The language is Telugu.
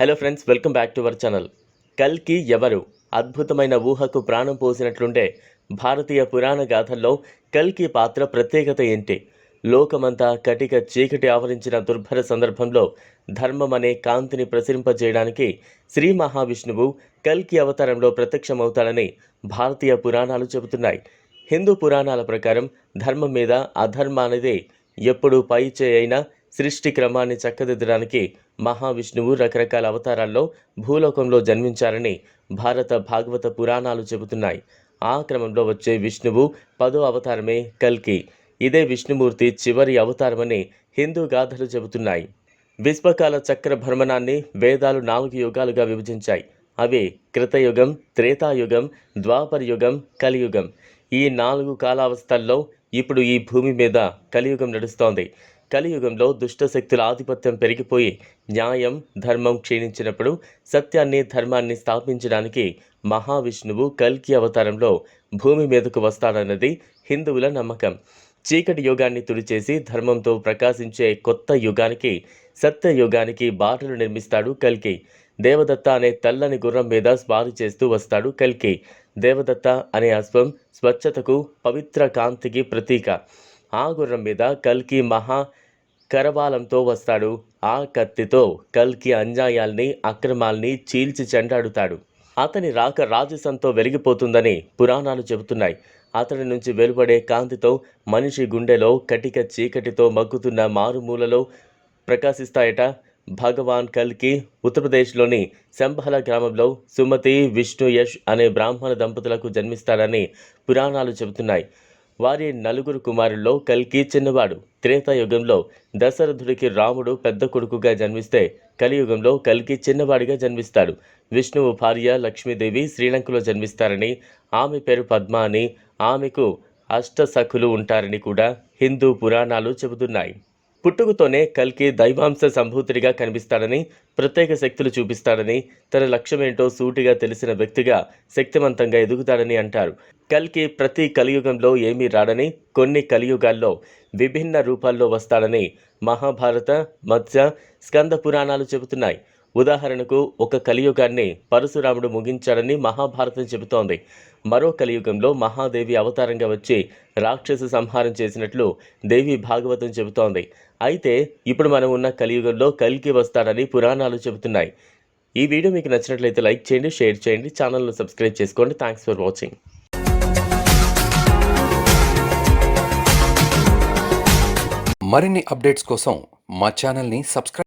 Hello friends welcome back to our channel కల్కి ఎవరు? అద్భుతమైన ఊహకు ప్రాణం పోసినట్లుండే భారతీయ పురాణ గాథల్లో కల్కి పాత్ర ప్రత్యేకత ఏంటి? లోకమంతా కటిక చీకటి ఆవరించిన దుర్భర సందర్భంలో ధర్మం అనే కాంతిని ప్రసరింపజేయడానికి శ్రీ మహావిష్ణువు కల్కి అవతారంలో ప్రత్యక్షమవుతాడని భారతీయ పురాణాలు చెబుతున్నాయి. హిందూ పురాణాల ప్రకారం ధర్మం మీద అధర్మ అనేది ఎప్పుడు పై అయినా సృష్టి క్రమాన్ని చక్కదిద్దడానికి మహావిష్ణువు రకరకాల అవతారాల్లో భూలోకంలో జన్మించారని భారత భాగవత పురాణాలు చెబుతున్నాయి. ఆ క్రమంలో వచ్చే విష్ణువు పదో అవతారమే కల్కి. ఇదే విష్ణుమూర్తి చివరి అవతారమని హిందూ గాథలు చెబుతున్నాయి. విశ్వకాల చక్ర భ్రమణాన్ని వేదాలు నాలుగు యుగాలుగా విభజించాయి. అవి కృతయుగం త్రేతాయుగం ద్వాపర యుగం కలియుగం. ఈ నాలుగు కాలావస్థల్లో ఇప్పుడు ఈ భూమి మీద కలియుగం నడుస్తోంది. కలియుగంలో దుష్ట శక్తుల ఆధిపత్యం పెరిగిపోయి న్యాయం ధర్మం క్షీణించినప్పుడు సత్యాన్ని ధర్మాన్ని స్థాపించడానికి మహావిష్ణువు కల్కి అవతారంలో భూమి మీదకు వస్తాడన్నది హిందువుల నమ్మకం. చీకటి యుగాన్ని తుడిచేసి ధర్మంతో ప్రకాశించే కొత్త యుగానికి సత్య యుగానికి బాటలు నిర్మిస్తాడు కల్కి. దేవదత్త అనే తెల్లని గుర్రం మీద స్వారీ చేస్తూ వస్తాడు కల్కి. దేవదత్త అనే అశ్వం స్వచ్ఛతకు పవిత్ర కాంతికి ప్రతీక. ఆ గుర్రం మీద కల్కి మహా కరవాలంతో వస్తాడు. ఆ కత్తితో కల్కి అంజాయాల్ని అక్రమాల్ని చీల్చి చెండాడుతాడు. అతని రాక రాజసంతో వెలిగిపోతుందని పురాణాలు చెబుతున్నాయి. అతడి నుంచి వెలువడే కాంతితో మనిషి గుండెలో కటిక చీకటితో మగ్గుతున్న మారుమూలలో ప్రకాశిస్తాయట భగవాన్ కల్కి. ఉత్తరప్రదేశ్లోని శంభల గ్రామంలో సుమతి విష్ణు యష్ అనే బ్రాహ్మణ దంపతులకు జన్మిస్తాడని పురాణాలు చెబుతున్నాయి. వారి నలుగురు కుమారుల్లో కల్కి చిన్నవాడు. త్రేతాయుగంలో దశరథుడికి రాముడు పెద్ద కొడుకుగా జన్మిస్తే కలియుగంలో కల్కి చిన్నవాడిగా జన్మిస్తాడు. విష్ణువు భార్య లక్ష్మీదేవి శ్రీలంకలో జన్మిస్తారని ఆమె పేరు పద్మ అని ఆమెకు అష్టసఖులు ఉంటారని కూడా హిందూ పురాణాలు చెబుతున్నాయి. పుట్టుకతోనే కల్కి దైవాంశ సంభూతుడిగా కనిపిస్తాడని ప్రత్యేక శక్తులు చూపిస్తాడని తన లక్ష్యమేంటో సూటిగా తెలిసిన వ్యక్తిగా శక్తివంతంగా ఎదుగుతాడని అంటారు. కల్కి ప్రతి కలియుగంలో ఏమీ రాడని కొన్ని కలియుగాల్లో విభిన్న రూపాల్లో వస్తాడని మహాభారత మత్స్య స్కంద పురాణాలు చెబుతున్నాయి. ఉదాహరణకు ఒక కలియుగాన్ని పరశురాముడు ముగించాడని మహాభారతం చెబుతోంది. మరో కలియుగంలో మహాదేవి అవతారంగా వచ్చి రాక్షస సంహారం చేసినట్లు దేవి భాగవతం చెబుతోంది. అయితే ఇప్పుడు మనం ఉన్న కలియుగంలో కలికి వస్తాడని పురాణాలు చెబుతున్నాయి. ఈ వీడియో మీకు నచ్చినట్లయితే లైక్ చేయండి షేర్ చేయండి ఛానల్ను సబ్స్క్రైబ్ చేసుకోండి. Thanks for watching. మరిన్ని అప్డేట్స్ కోసం మా ఛానల్ని సబ్స్క్రైబ్